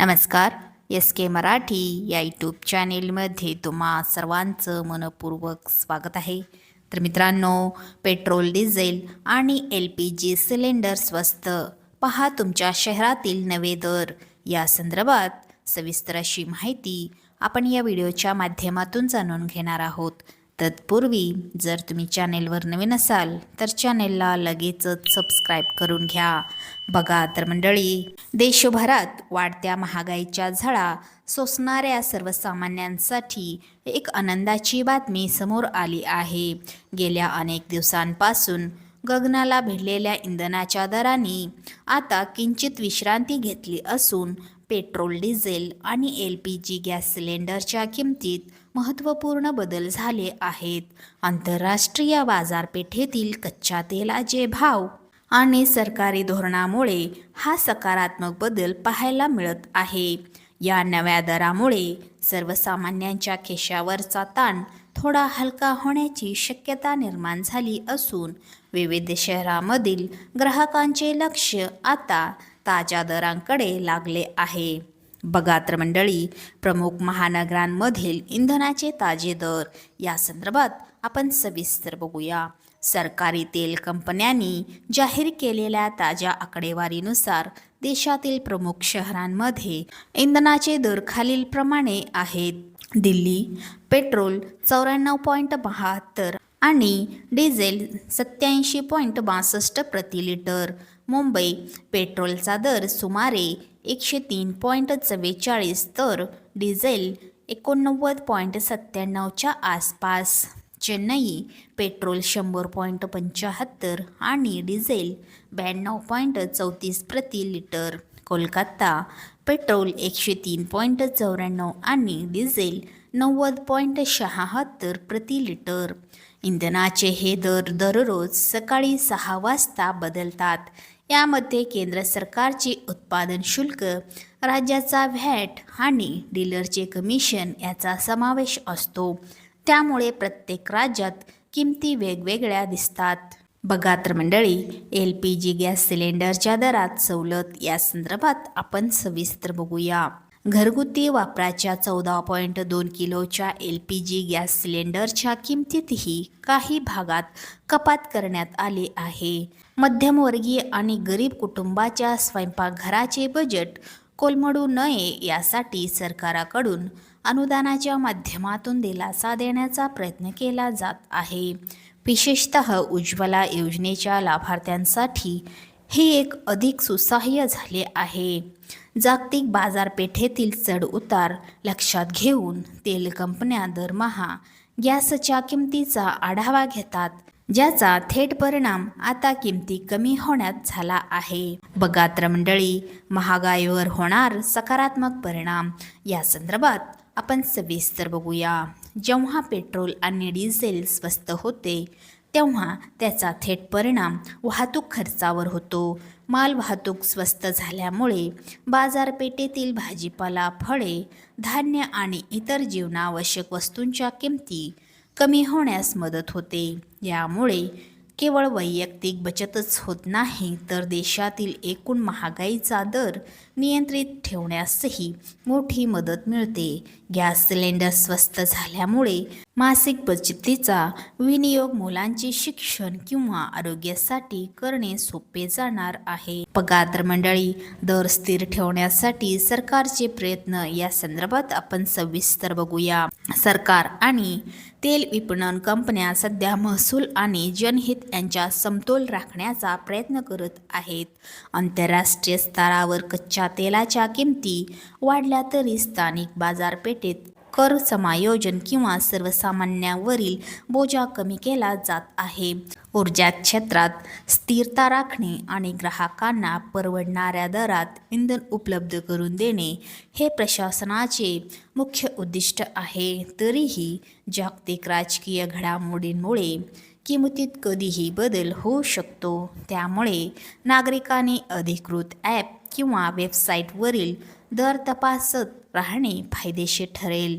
नमस्कार एस के मराठी या यूट्यूब चॅनेलमध्ये तुम्हा सर्वांचं मनपूर्वक स्वागत आहे. तर मित्रांनो पेट्रोल डिझेल आणि एल पी जी सिलेंडर स्वस्त. पहा तुमच्या शहरातील नवे दर. या संदर्भात सविस्तर अशी माहिती आपण या व्हिडिओच्या माध्यमातून जाणून घेणार आहोत. तत्पूर्वी जर तुम्ही चॅनेलवर नवीन असाल तर चॅनेलला लगेचच सबस्क्राईब करून घ्या. बघा तर मंडळी देशभरात वाढत्या महागाईच्या झळा सोसणाऱ्या सर्वसामान्यांसाठी एक आनंदाची बातमी समोर आली आहे. गेल्या अनेक दिवसांपासून गगनाला भिडलेल्या इंधनाच्या दरांनी आता किंचित विश्रांती घेतली असून पेट्रोल डिझेल आणि एल पी जी गॅस सिलेंडरच्या किमतीत महत्त्वपूर्ण बदल झाले आहेत. आंतरराष्ट्रीय बाजारपेठेतील कच्च्या तेलाचे भाव आणि सरकारी धोरणामुळे हा सकारात्मक बदल पाहायला मिळत आहे. या नव्या दरामुळे सर्वसामान्यांच्या खिशावरचा ताण थोडा हलका होण्याची शक्यता निर्माण झाली असून विविध शहरामधील ग्राहकांचे लक्ष आता ताज्या दरांकडे लागले आहे. बघा तर मंडळी प्रमुख महानगरांमधील इंधनाचे ताजे दर. या संदर्भात आपण सविस्तर बघूया. सरकारी तेल कंपन्यांनी जाहीर केलेल्या ताज्या आकडेवारीनुसार देशातील प्रमुख शहरांमध्ये इंधनाचे दर खालीलप्रमाणे आहेत. दिल्ली पेट्रोल चौऱ्याण्णव पॉईंट बहात्तर आणि डिझेल सत्याऐंशी पॉईंट बासष्ट प्रति लिटर. मुंबई पेट्रोलचा दर सुमारे एकशे तीन पॉईंट चव्वेचाळीस तर डिझेल एकोणनव्वद पॉईंट सत्त्याण्णवच्या आसपास. चेन्नई पेट्रोल शंभर पॉईंट पंच्याहत्तर आणि डिझेल ब्याण्णव पॉईंट चौतीस प्रति लिटर. कोलकाता पेट्रोल एकशे तीन पॉईंट चौऱ्याण्णव आणि डिझेल नव्वद पॉईंट शहात्तर प्रति लिटर. इंधनाचे हे दर दररोज सकाळी सहा वाजता बदलतात. यामध्ये केंद्र सरकारचे उत्पादन शुल्क राज्याचा व्हॅट आणि डीलरचे कमिशन याचा समावेश असतो. त्यामुळे प्रत्येक राज्यात किमती वेगवेगळ्या दिसतात. बघा तर मंडळी एल पी जी गॅस सिलेंडरच्या दरात सवलत या संदर्भात आपण सविस्तर बघूया. घरगुती वापराच्या चौदा पॉईंट दोन किलोच्या एल पी जी गॅस सिलेंडरच्या किमतीतही काही भागात कपात करण्यात आली आहे. मध्यमवर्गीय आणि गरीब कुटुंबाच्या स्वयंपाकघराचे बजेट कोलमडू नये यासाठी सरकाराकडून अनुदानाच्या माध्यमातून दिलासा देण्याचा प्रयत्न केला जात आहे. विशेषत उज्ज्वला योजनेच्या लाभार्थ्यांसाठी हे एक अधिक सुसह्य झाले आहे. जागतिक बाजारपेठेतील चढउतार लक्षात घेऊन तेल कंपन्या दरमहा गॅसच्या किमतीचा आढावा घेतात ज्याचा थेट परिणाम आता किमती कमी होण्यात झाला आहे. बगात्र मंडळी महागाईवर होणार सकारात्मक परिणाम. या संदर्भात आपण सविस्तर बघूया. जेव्हा पेट्रोल आणि डिझेल स्वस्त होते तेव्हा त्याचा थेट परिणाम वाहतूक खर्चावर होतो. माल वाहतूक स्वस्त झाल्यामुळे बाजारपेठेतील भाजीपाला फळे धान्य आणि इतर जीवनावश्यक वस्तूंच्या किमती कमी होण्यास मदत होते. यामुळे केवळ वैयक्तिक बचतच होत नाही तर देशातील एकूण महागाईचा दर नियंत्रित ठेवण्यासही मोठी मदत मिळते. गॅस सिलेंडर स्वस्त झाल्यामुळे मासिक बचतीचा विनियोग मुलांचे शिक्षण किंवा आरोग्यासाठी करणे सोपे जाणार आहे. पगार मंडळी दर स्थिर ठेवण्यासाठी सरकारचे प्रयत्न या संदर्भात आपण सविस्तर बघूया. सरकार आणि तेल विपणन कंपन्या सध्या महसूल आणि जनहित यांच्या समतोल राखण्याचा प्रयत्न करत आहेत. आंतरराष्ट्रीय स्तरावर कच्च्या तेलाच्या किमती वाढल्या तरी स्थानिक बाजारपेठेत कर समायोजन किंवा सर्वसामान्यांवरील बोजा कमी केला जात आहे. ऊर्जा क्षेत्रात स्थिरता राखणे आणि ग्राहकांना परवडणाऱ्या दरात इंधन उपलब्ध करून देणे हे प्रशासनाचे मुख्य उद्दिष्ट आहे. तरीही जागतिक राजकीय घडामोडींमुळे किमतीत कधीही बदल होऊ शकतो. त्यामुळे नागरिकांनी अधिकृत ॲप किंवा वेबसाईटवरील दर तपासत राहणे फायदेशीर ठरेल.